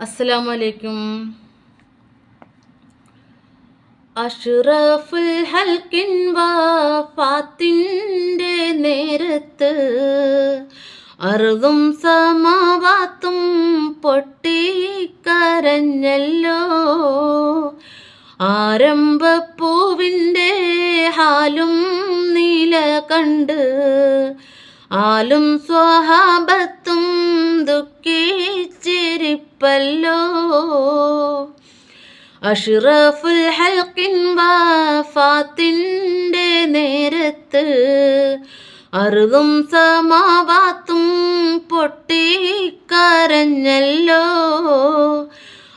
അസ്സലാമു അലൈക്കും അഷ്റഫുൽ ഹൽക്കിൻ വാഫാത്തിന്റെ നേരത്ത് അറുതും സമാവാത്തും പൊട്ടിക്കരഞ്ഞല്ലോ. ആരംഭപ്പൂവിന്റെ ഹാലും നീല കണ്ട് ആലും സ്വഹാബത്തും ദുഃഖിച്ചിരിപ്പല്ലോ അഷ്റഫുൽ ഹൽക്കിൻ വാഫാത്തിന്റെ നേരത്ത് അറുതും സമാവാത്തും പൊട്ടിക്കരഞ്ഞല്ലോ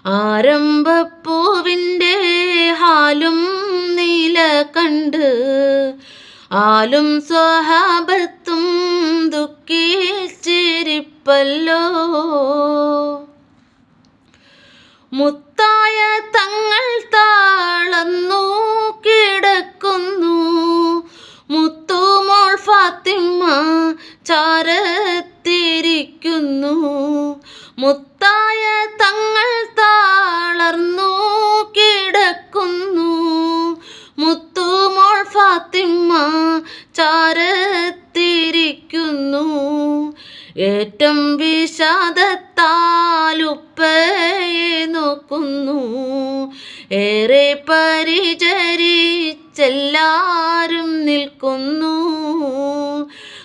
ആരംഭപ്പൂവിന്റെ ഹാലും നീല കണ്ട്. ആലും സ്വഹാബത്തും ദുഃഖിച്ചിരിപ്പല്ലോ. മുത്തായ തങ്ങൾ താളന്നു കിടക്കുന്നു. മുത്തുമോൾ ഫാത്തിമ ചാരത്തിരിക്കുന്നു. മുത്തായ തങ്ങൾ താളർന്നു കിടക്കുന്നു. മുത്തുമോൾ ഫാത്തിമ ചാരത്തിരിക്കുന്നു. ഏറ്റം വിഷാദത്താലുപ്പയെ നോക്കുന്നു. ഏറെ പരിചരിച്ചെല്ലാരും നിൽക്കുന്നു.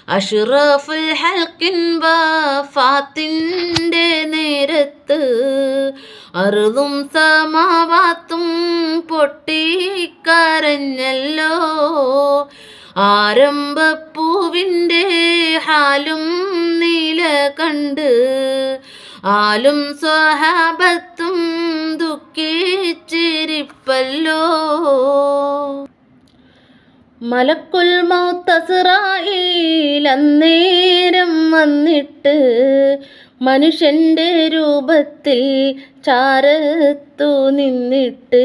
അഷ്റഫുൽ ഹൽക്കിൻ വഫാത്തിന്റെ നേരത്ത് അറുതും സമാവാത്തും പൊട്ടിക്കരഞ്ഞല്ലോ. ആരംഭപ്പൂവിന്റെ ഹാലും നീല കണ്ട് ആലും സ്വഹാബത്തും ദുഃഖിച്ചിരിപ്പല്ലോ. മലക്കുൽ മൗത്തസ്രായിൽ വന്നിട്ട് മനുഷ്യന്റെ രൂപത്തിൽ ചാരത്തു നിന്നിട്ട്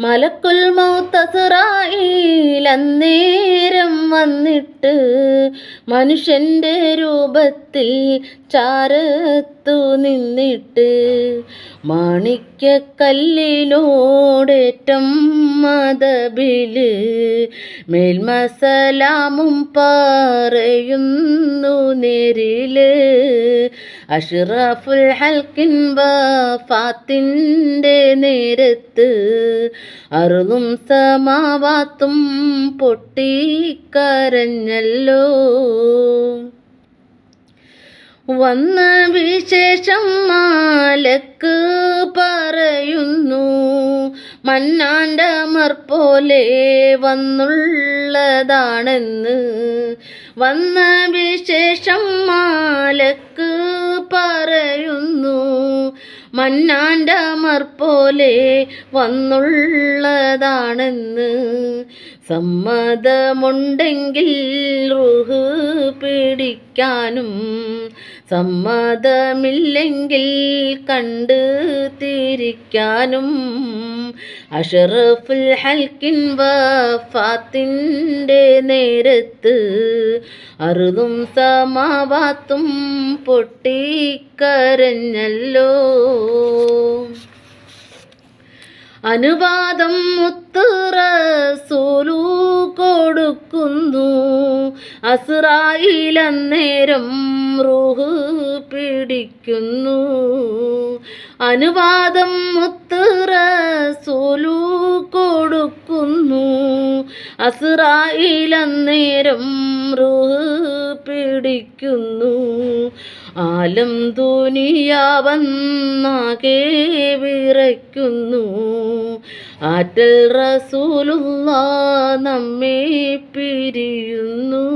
മലക്കുൽ മൗത്തസ്രായിൽ അന്നേരം വന്നിട്ട് മനുഷ്യന്റെ രൂപത്തിൽ ചാരത്തു നിന്നിട്ട് മാണിക്യക്കല്ലിലോടേറ്റം മതബിൽ മേൽമസലാമും പറയുന്നു നേരിൽ അഷ്റഫുൽ ഹൽക്കിൻ വഫാത്തിന്റെ നേരത്ത് അറുതും സമാവാത്തും പൊട്ടിക്കരഞ്ഞല്ലോ. വന്ന വിശേഷം മാലക്ക് പറയുന്നു മന്നാണ്ടമർ മർ പോലെ വന്നുള്ളതാണെന്ന്. വന്ന വിശേഷം മാലക്ക് പറയുന്നു മന്നാന്റെ മർ പോലെ വന്നുള്ളതാണെന്ന് സമ്മതമുണ്ടെങ്കിൽ റുഹ് പിടിക്കാനും സമ്മതമില്ലെങ്കിൽ കണ്ട് തിരിക്കാനും അഷറഫുൽ ഹൽക്കിൻ വഫാത്തിന്റെ നേരത്ത് അറുതും സമാവാത്തും പൊട്ടിക്കരഞ്ഞല്ലോ. അനുവാദം മുത്തുറസൂലു കൊടുക്കുന്നു. അസ്രായിലന്നേരം റൂഹ് പിടിക്കുന്നു. അനുവാദം മുത്തുറസൂലു കൊടുക്കുന്നു. അസ്രായിലന്നേരം റൂഹ് പിടിക്കുന്നു. ആലം ദുനിയാവന്നാകെ വിറയ്ക്കുന്നു. ആറ്റൽ റസൂലുള്ള നമ്മെ പിരിയുന്നു.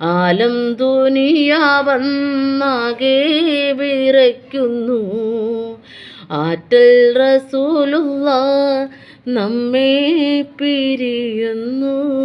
ആലം ദുനിയാവന്നാകെ വിറയ്ക്കുന്നു. ആറ്റൽ റസൂലുള്ള നമ്മെ പിരിയുന്നു.